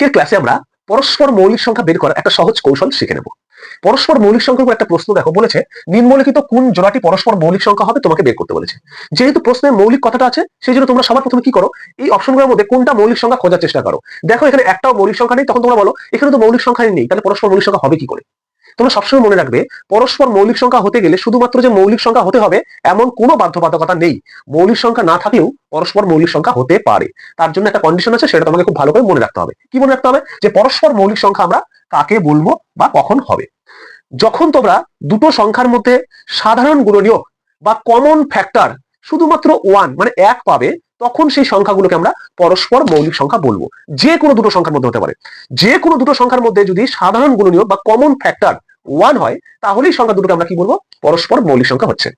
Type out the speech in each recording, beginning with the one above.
আজকের ক্লাসে আমরা পরস্পর মৌলিক সংখ্যা বের করার একটা সহজ কৌশল শিখে নেব। পরস্পর মৌলিক সংখ্যার উপর একটা প্রশ্ন দেখো, বলেছে, নিম্নলিখিত কোন জোড়াটি পরস্পর মৌলিক সংখ্যা হবে তোমাকে বের করতে বলেছে? যেহেতু প্রশ্নের মৌলিক কথাটা আছে, সেই জন্য তোমরা সবার প্রথমে কি করো, এই অপশনগুলোর মধ্যে কোনটা মৌলিক সংখ্যা খোঁজার চেষ্টা করো। দেখো এখানে একটাও মৌলিক সংখ্যা নেই, তখন তোমরা বলো, এখানে তো মৌলিক সংখ্যা নেই, তাহলে পরস্পর মৌলিক সংখ্যা হবে কি করে? তোমরা সবসময় মনে রাখবে, পরস্পর মৌলিক সংখ্যা হতে গেলে শুধুমাত্র যে মৌলিক সংখ্যা হতে হবে, এমন কোনো বাধ্যবাধকতা নেই। মৌলিক সংখ্যা না থাকলেও পরস্পর মৌলিক সংখ্যা হতে পারে। তার জন্য একটা কন্ডিশন আছে, সেটা তোমাকে খুব ভালো করে মনে রাখতে হবে। কি মনে রাখতে হবে? যে পরস্পর মৌলিক সংখ্যা আমরা কাকে বলব বা কখন হবে? যখন তোমরা দুটো সংখ্যার মধ্যে সাধারণ গুণনীয়ক বা কমন ফ্যাক্টর শুধুমাত্র ওয়ান মানে এক পাবে, তখন সেই সংখ্যাগুলোকে আমরা পরস্পর মৌলিক সংখ্যা বলব। যে কোনো দুটো সংখ্যার মধ্যে হতে পারে। যে কোনো দুটো সংখ্যার মধ্যে যদি সাধারণ গুণনীয় বা কমন ফ্যাক্টর ওয়ান হয়, তাহলেই সংখ্যা দুটোকে আমরা কি বলব? পরস্পর মৌলিক সংখ্যা হচ্ছে।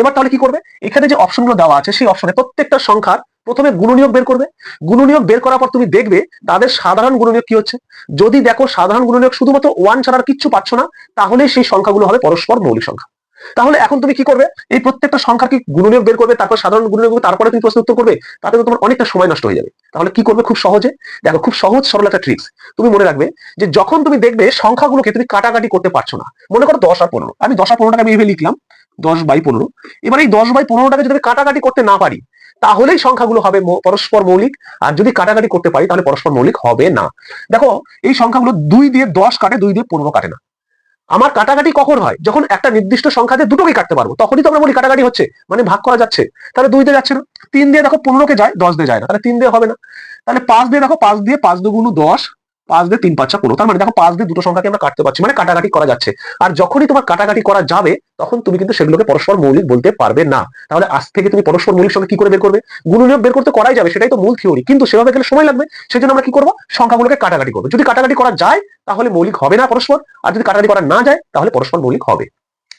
এবার তাহলে কি করবে? এখানে যে অপশনগুলো দেওয়া আছে, সেই অপশনে প্রত্যেকটা সংখ্যার প্রথমে গুণনীয়ক বের করবে। গুণনীয়ক বের করার পর তুমি দেখবে তাদের সাধারণ গুণনীয়ক কি হচ্ছে? যদি দেখো সাধারণ গুণনীয়ক শুধুমাত্র ওয়ান ছাড়া কিচ্ছু পাচ্ছ না তাহলে সেই সংখ্যাগুলো হবে পরস্পর মৌলিক সংখ্যা। তাহলে এখন তুমি কি করবে? এই প্রত্যেকটা সংখ্যার কি গুণনীয়ক বের করবে? তারপর সাধারণ গুণনীয়ক তারপরে তুমি প্রশ্ন উত্তর করবে? তাতে তো তোমার অনেকটা সময় নষ্ট হয়ে যাবে। তাহলে কি করবে? খুব সহজে, দেখো, খুব সহজ, সরল একটা ট্রিক্স তুমি মনে রাখবে যে যখন তুমি দেখবে সংখ্যাগুলোকে তুমি কাটাকাটি করতে পারছ না, মনে করো দশ আর পনেরো। আমি দশ আর পনেরোটাকে আমি এভাবে লিখলাম, দশ বাই পনেরো। এবার এই দশ বাই পনেরোটাকে যদি আমি কাটাকাটি করতে না পারি, তাহলেই সংখ্যাগুলো হবে পরস্পর মৌলিক। আর যদি কাটাকাটি করতে পারি, তাহলে পরস্পর মৌলিক হবে না। দেখো, এই সংখ্যাগুলো দুই দিয়ে দশ কাটে, দুই দিয়ে পনেরো কাটে না। আমার কাটাকাটি কখন হয়? যখন একটা নির্দিষ্ট সংখ্যাতে দুটোকে কাটতে পারব, তখনই তো আমরা বলি কাটাকাটি হচ্ছে মানে ভাগ করা যাচ্ছে। তাহলে দুই দিয়ে যাচ্ছে না। তিন দিয়ে দেখো পনেরোকে যায়, দশ দিয়ে যায় না। তাহলে তিন দিয়ে হবে না। তাহলে পাঁচ দিয়ে দেখো, পাঁচ দিয়ে পাঁচ দুগুণ দশ পাঁচ দিয়ে তিন পাঁচটা পনেরো। তার মানে দেখো পাঁচ দিয়ে দুটো সংখ্যাকে আমরা কাটতে পারছি মানে কাটাকাটি করা যাচ্ছে। আর যখনই তোমার কাটাকাটি করা যাবে, তখন তুমি কিন্তু সেগুলোকে পরস্পর মৌলিক বলতে পারবে না। তাহলে আজ থেকে তুমি পরস্পর মৌলিক সঙ্গে কি করে বের করবে? গুণনীয়ক বের করতে করাই যাবে, সেটাই তো মূল থিওরি কিন্তু সেভাবে গেলে সময় লাগবে, সেজন্য আমরা কি করব? সংখ্যাগুলোকে কাটাকাটি করব। যদি কাটাকাটি করা যায়, তাহলে মৌলিক হবে না পরস্পর। আর যদি কাটাকাটি করা না যায়, তাহলে পরস্পর মৌলিক হবে।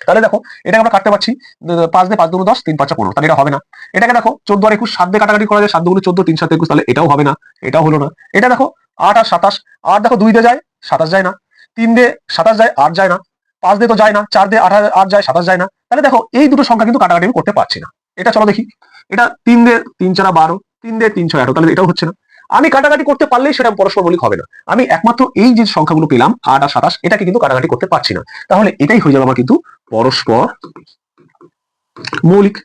তাহলে দেখো, এটাকে আমরা কাটতে পারছি পাঁচ দিয়ে পাঁচ দুগুণ দশ, তিন পাঁচটা পনেরো। তাহলে এটা হবে না। এটাকে দেখো, চোদ্দ আর একুশ, সাত দিয়ে কাটাকাটি করা যায়, সাত দুগুণ চোদ্দ, তিন সাত একুশ, তাহলে এটাও হবে না। এটাও হলো না। এটা দেখো আট আর সাতাশ, আট দেখো দুই দিয়ে যায়, সাতাশ যায় না। তিন দিয়ে সাতাশ যায়, আট যায় না। পাঁচ দিয়ে তো যায় না, চার দিয়ে আট আট যায়, সাতাশ যায় না। তাহলে দেখো, এই দুটো সংখ্যা কিন্তু কাটাকাটি আমি করতে পারছি না। এটা চলো দেখি। এটা তিন দিয়ে তিন চারা বারো, তিন দিয়ে তিন ছয় আঠারো, তাহলে এটাও হচ্ছে না। আমি কাটাকাটি করতে পারলেই সেটা পরস্পর মৌলিক হবে না। আমি একমাত্র এই যে সংখ্যাগুলো পেলাম, আট আর সাতাশ, এটাকে কিন্তু কাটাকাটি করতে পারছি না। তাহলে এটাই হয়ে যাবে আমার কিন্তু পরস্পর মৌলিক।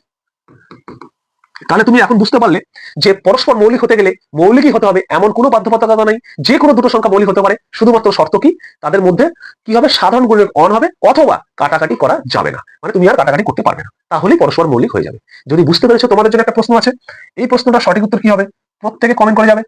তাহলে তুমি এখন বুঝতে পারলে যে পরস্পর মৌলিক হতে গেলে মৌলিকই হতে হবে এমন কোনো বাধ্যবাধকতা নাই, যে কোনো দুটো সংখ্যা মৌলিক হতে পারে, শুধুমাত্র শর্ত কি? তাদের মধ্যে কি হবে সাধারণ গুণের অন হবে অথবা কাটাকাটি করা যাবে না। মানে তুমি আর কাটাকাটি করতে পারবে না। তাহলেই পরস্পর মৌলিক হয়ে যাবে। যদি বুঝতে পেরেছ তোমাদের জন্য একটা প্রশ্ন আছে, এই প্রশ্নটা সঠিক উত্তর কি হবে? প্রত্যেকে কমেন্ট করে যাবে।